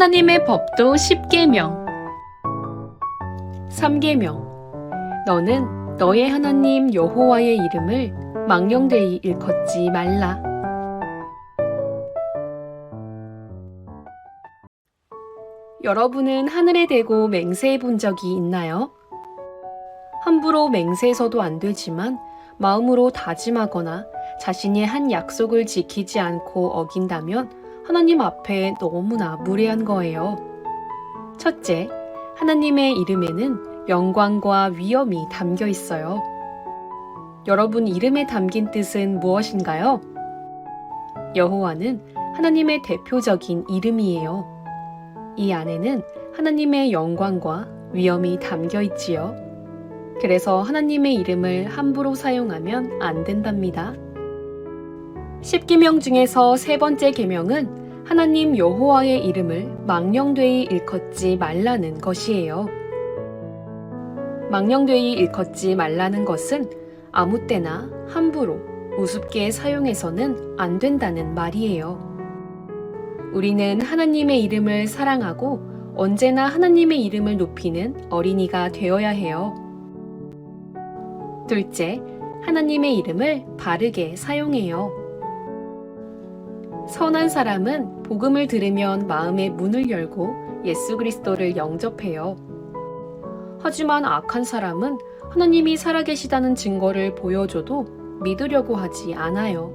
하나님의 법도 10계명 3계명 너는 너의 하나님 여호와의 이름을 망령되이 일컫지 말라. 여러분은 하늘에 대고 맹세해 본 적이 있나요? 함부로 맹세해서도 안 되지만 마음으로 다짐하거나 자신이 한 약속을 지키지 않고 어긴다면 하나님 앞에 너무나 무례한 거예요. 첫째, 하나님의 이름에는 영광과 위엄이 담겨 있어요. 여러분 이름에 담긴 뜻은 무엇인가요? 여호와는 하나님의 대표적인 이름이에요. 이 안에는 하나님의 영광과 위엄이 담겨 있지요. 그래서 하나님의 이름을 함부로 사용하면 안 된답니다. 10계명 중에서 세 번째 계명은 하나님 여호와의 이름을 망령되이 일컫지 말라는 것이에요. 망령되이 일컫지 말라는 것은 아무 때나 함부로 우습게 사용해서는 안 된다는 말이에요. 우리는 하나님의 이름을 사랑하고 언제나 하나님의 이름을 높이는 어린이가 되어야 해요. 둘째, 하나님의 이름을 바르게 사용해요. 선한 사람은 복음을 들으면 마음의 문을 열고 예수 그리스도를 영접해요. 하지만 악한 사람은 하나님이 살아계시다는 증거를 보여줘도 믿으려고 하지 않아요.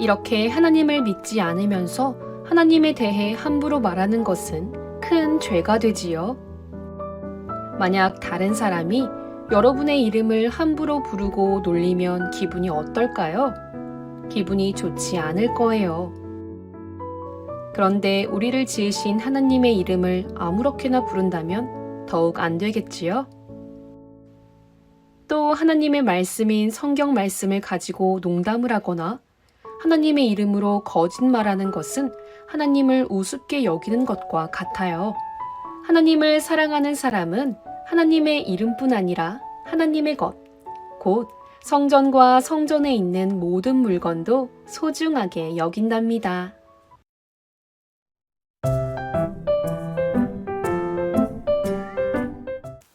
이렇게 하나님을 믿지 않으면서 하나님에 대해 함부로 말하는 것은 큰 죄가 되지요. 만약 다른 사람이 여러분의 이름을 함부로 부르고 놀리면 기분이 어떨까요? 기분이 좋지 않을 거예요. 그런데 우리를 지으신 하나님의 이름을 아무렇게나 부른다면 더욱 안 되겠지요? 또 하나님의 말씀인 성경 말씀을 가지고 농담을 하거나 하나님의 이름으로 거짓말하는 것은 하나님을 우습게 여기는 것과 같아요. 하나님을 사랑하는 사람은 하나님의 이름뿐 아니라 하나님의 것, 곧 성전과 성전에 있는 모든 물건도 소중하게 여긴답니다.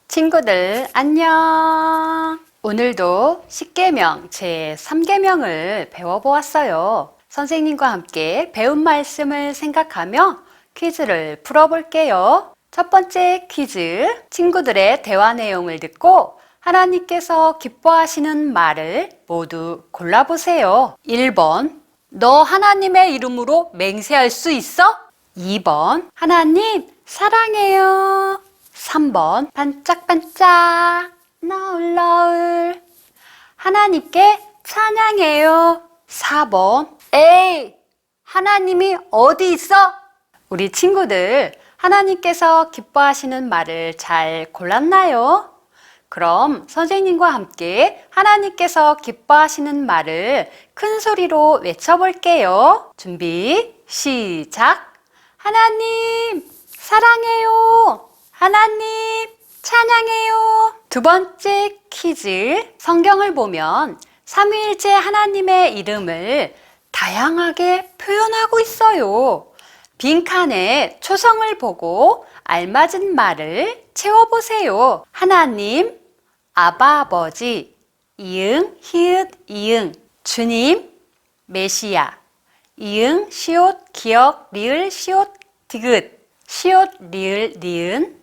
친구들 안녕. 오늘도 10계명 제 3계명을 배워보았어요. 선생님과 함께 배운 말씀을 생각하며 퀴즈를 풀어볼게요. 첫 번째 퀴즈. 친구들의 대화 내용을 듣고 하나님께서 기뻐하시는 말을 모두 골라보세요. 1번. 너 하나님의 이름으로 맹세할 수 있어? 2번. 하나님, 사랑해요. 3번. 반짝반짝. 너울너울. 하나님께 찬양해요. 4번. 에이! 하나님이 어디 있어? 우리 친구들, 하나님께서 기뻐하시는 말을 잘 골랐나요? 그럼 선생님과 함께 하나님께서 기뻐하시는 말을 큰 소리로 외쳐볼게요. 준비, 시작! 하나님, 사랑해요! 하나님, 찬양해요! 두 번째 퀴즈. 성경을 보면 삼위일체 하나님의 이름을 다양하게 표현하고 있어요. 빈칸에 초성을 보고 알맞은 말을 채워보세요. 하나님, 아바 아버지, 이응, 히읗, 이응, 주님, 메시아, 이응, 시옷, 기억, 리을, 시옷, 디귿, 시옷, 리을, 니은,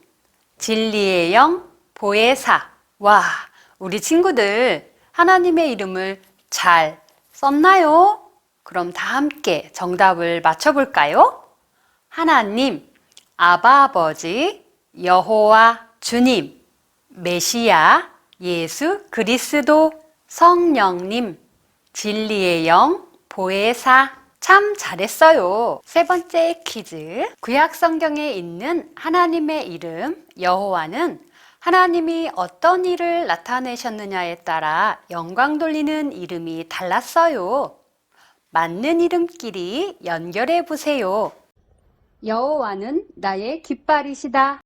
진리의 영, 보혜사. 와, 우리 친구들 하나님의 이름을 잘 썼나요? 그럼 다 함께 정답을 맞춰볼까요? 하나님, 아바 아버지, 여호와 주님, 메시아, 예수 그리스도, 성령님, 진리의 영, 보혜사. 참 잘했어요. 세 번째 퀴즈. 구약 성경에 있는 하나님의 이름 여호와는 하나님이 어떤 일을 나타내셨느냐에 따라 영광 돌리는 이름이 달랐어요. 맞는 이름끼리 연결해 보세요. 여호와는 나의 깃발이시다.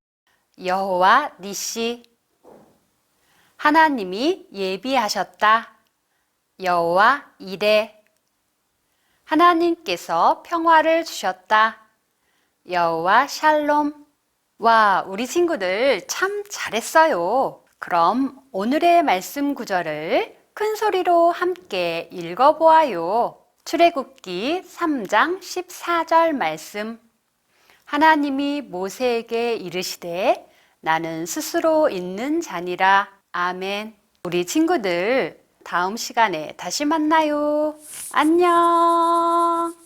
여호와 니시. 하나님이 예비하셨다. 여호와 이레. 하나님께서 평화를 주셨다. 여호와 샬롬. 와, 우리 친구들 참 잘했어요. 그럼 오늘의 말씀 구절을 큰 소리로 함께 읽어보아요. 출애굽기 3장 14절 말씀. 하나님이 모세에게 이르시되 나는 스스로 있는 자니라. 아멘. 우리 친구들 다음 시간에 다시 만나요. 안녕.